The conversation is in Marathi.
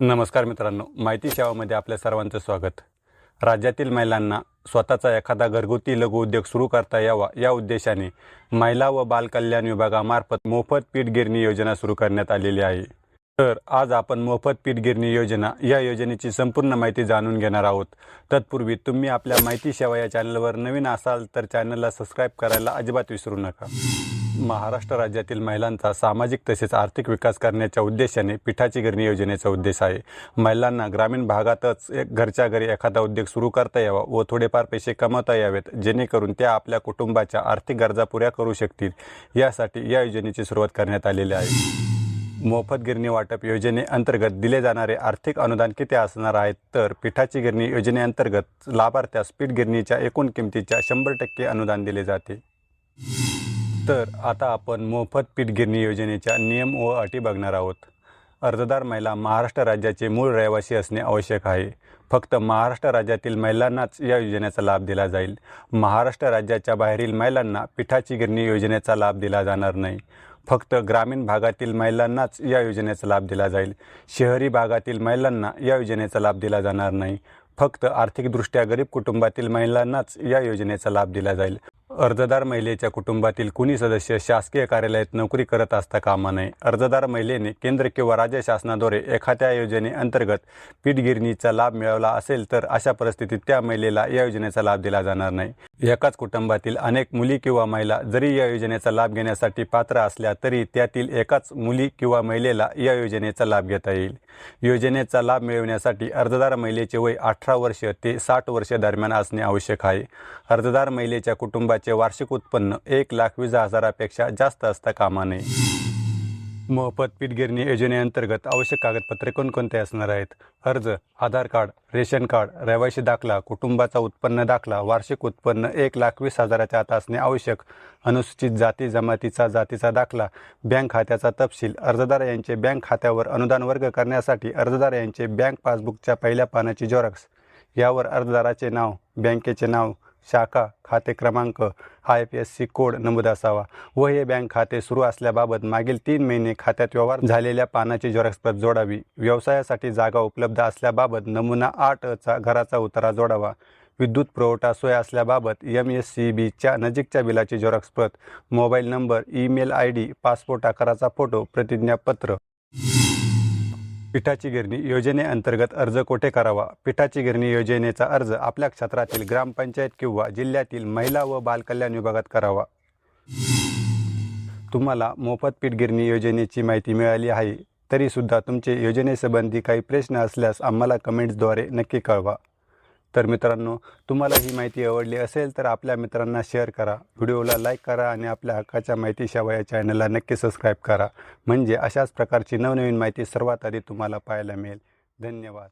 नमस्कार मित्रांनो माहिती सेवामध्ये आपल्या सर्वांचं स्वागत. राज्यातील महिलांना स्वतःचा एखादा घरगुती लघु उद्योग सुरू करता यावा या उद्देशाने महिला व बालकल्याण विभागामार्फत मोफत पीठ गिरणी योजना सुरू करण्यात आलेली आहे. तर आज आपण मोफत पीठ गिरणी योजना या योजनेची संपूर्ण माहिती जाणून घेणार आहोत. तत्पूर्वी तुम्ही आपल्या माहिती सेवा या चॅनलवर नवीन असाल तर चॅनलला सबस्क्राईब करायला अजिबात विसरू नका. महाराष्ट्र राज्यातील महिलांचा सामाजिक तसेच आर्थिक विकास करण्याच्या उद्देशाने पिठाची गिरणी योजनेचा उद्देश आहे. महिलांना ग्रामीण भागातच एक घरच्या घरी एखादा उद्योग सुरू करता यावा व थोडेफार पैसे कमवता यावेत जेणेकरून त्या आपल्या कुटुंबाच्या आर्थिक गरजा पुऱ्या करू शकतील. यासाठी या योजनेची सुरुवात करण्यात आलेली आहे. मोफत गिरणी वाटप योजनेअंतर्गत दिले जाणारे आर्थिक अनुदान किती असणार आहेत तर पिठाची गिरणी योजनेअंतर्गत लाभार्थ्यास पीठ गिरणीच्या एकूण किमतीच्या शंभर टक्के अनुदान दिले जाते. तर आता आपण मोफत पीठ गिरणी योजनेच्या नियम व अटी बघणार आहोत. अर्जदार महिला महाराष्ट्र राज्याचे मूळ रहिवासी असणे आवश्यक आहे. फक्त महाराष्ट्र राज्यातील महिलांनाच या योजनेचा लाभ दिला जाईल. महाराष्ट्र राज्याच्या बाहेरील महिलांना पिठाची गिरणी योजनेचा लाभ दिला जाणार नाही. फक्त ग्रामीण भागातील महिलांनाच या योजनेचा लाभ दिला जाईल. शहरी भागातील महिलांना या योजनेचा लाभ दिला जाणार नाही. फक्त आर्थिकदृष्ट्या गरीब कुटुंबातील महिलांनाच या योजनेचा लाभ दिला जाईल. अर्जदार महिलेच्या कुटुंबातील कुणी सदस्य शासकीय कार्यालयात नोकरी करत असता कामा नये. अर्जदार महिलेने केंद्र किंवा राज्य शासनाद्वारे एखाद्या योजनेअंतर्गत पीठ गिरणीचा लाभ मिळवला असेल तर अशा परिस्थितीत त्या महिलेला या योजनेचा लाभ दिला जाणार नाही. एकाच कुटुंबातील अनेक मुली किंवा महिला जरी या योजनेचा लाभ घेण्यासाठी पात्र असल्या तरी त्यातील एकाच मुली किंवा महिलेला या योजनेचा लाभ घेता येईल. योजनेचा लाभ मिळवण्यासाठी अर्जदार महिलेचे वय अठरा वर्ष ते साठ वर्ष दरम्यान असणे आवश्यक आहे. अर्जदार महिलेच्या कुटुंबाचे वार्षिक उत्पन्न एक लाख वीस हजारापेक्षा जास्त असता कामा नये मोफत पीठ गिरणी योजनेअंतर्गत आवश्यक कागदपत्रे कोणकोणते असणार आहेत? अर्ज आधार कार्ड रेशन कार्ड रहिवाशी दाखला कुटुंबाचा उत्पन्न दाखला वार्षिक उत्पन्न एक लाख वीस हजाराच्या आत असणे आवश्यक. अनुसूचित जाती जमातीचा जातीचा दाखला बँक खात्याचा तपशील अर्जदार यांचे बँक खात्यावर अनुदान वर्ग करण्यासाठी अर्जदार यांचे बँक पासबुकच्या पहिल्या पानाची झेरॉक्स. यावर अर्जदाराचे नाव बँकेचे नाव शाखा खाते क्रमांक I F S C code नमूद असावा. व हे बँक खाते सुरू असल्याबाबत मागील तीन महिने खात्यात व्यवहार झालेल्या पानाची झेरॉक्स जोडावी. व्यवसायासाठी जागा उपलब्ध असल्याबाबत नमुना आठचा घराचा उतारा जोडावा. विद्युत पुरवठा सोय असल्याबाबत एम एस सी बीच्या नजीकच्या बिलाची xerox mobile number email I D passport आकाराचा फोटो प्रतिज्ञापत्र. पिठाची गिरणी योजनेअंतर्गत अर्ज कोठे करावा? पिठाची गिरणी योजनेचा अर्ज आपल्या क्षेत्रातील ग्रामपंचायत किंवा जिल्ह्यातील महिला व बालकल्याण विभागात करावा. तुम्हाला मोफत पीठ गिरणी योजनेची माहिती मिळाली आहे तरीसुद्धा तुमचे योजनेसंबंधी काही प्रश्न असल्यास आम्हाला कमेंट्सद्वारे नक्की कळवा. तर मित्रांनो तुम्हाला ही माहिती आवडली असेल तर आपल्या मित्रांना शेअर करा. व्हिडिओला लाईक करा आणि आपल्या हक्काच्या माहिती या चॅनलला नक्की सबस्क्राईब करा. म्हणजे अशाच प्रकारची नवनवीन माहिती सर्वात आधी तुम्हाला पाहायला मिळेल. धन्यवाद.